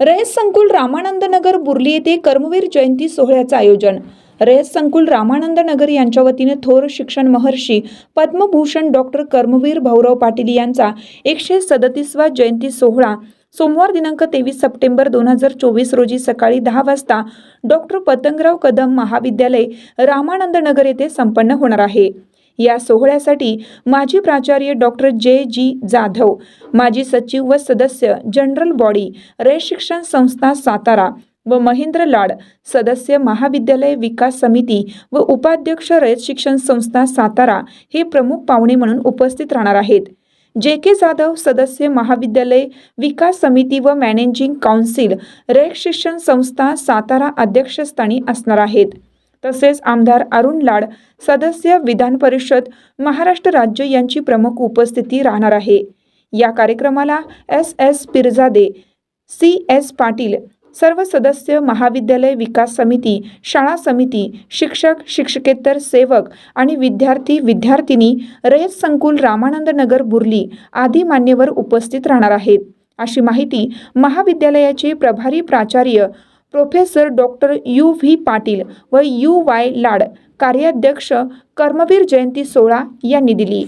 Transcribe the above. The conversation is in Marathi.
रयत संकुल रामानंद नगर बुर्ली येथे कर्मवीर जयंती सोहळ्याचं आयोजन. रयत संकुल रामानंद नगर यांच्या वतीने थोर शिक्षण महर्षी पद्मभूषण डॉक्टर कर्मवीर भाऊराव पाटील यांचा एकशे सदतीसवा जयंती सोहळा सोमवार दिनांक तेवीस सप्टेंबर दोन हजार चोवीस रोजी सकाळी दहा वाजता डॉक्टर पतंगराव कदम महाविद्यालय रामानंद नगर येथे संपन्न होणार आहे. या सोहळ्यासाठी माजी प्राचार्य डॉक्टर जे. जी. जाधव माजी सचिव व सदस्य जनरल बॉडी रे शिक्षण संस्था सातारा व महेंद्र लाड सदस्य महाविद्यालय विकास समिती व उपाध्यक्ष रयत शिक्षण संस्था सातारा हे प्रमुख पाहुणे म्हणून उपस्थित राहणार आहेत. जे. के. जाधव सदस्य महाविद्यालय विकास समिती व मॅनेजिंग काउन्सिल रयत शिक्षण संस्था सातारा अध्यक्षस्थानी असणार आहेत. तसेच आमदार अरुण लाड सदस्य विधान परिषद महाराष्ट्र राज्य यांची प्रमुख उपस्थिती राहणार आहे. या कार्यक्रमाला S S Pirjade C S Patil सर्व सदस्य महाविद्यालय विकास समिती शाळा समिती शिक्षक शिक्षकेतर सेवक आणि विद्यार्थी विद्यार्थिनी रयत संकुल रामानंद नगर बुर्ली आदी मान्यवर उपस्थित राहणार आहेत. अशी माहिती महाविद्यालयाचे प्रभारी प्राचार्य professor doctor U V Patil व यू वाय लाड कार्याध्यक्ष कर्मवीर जयंती सोहळा यांनी दिली.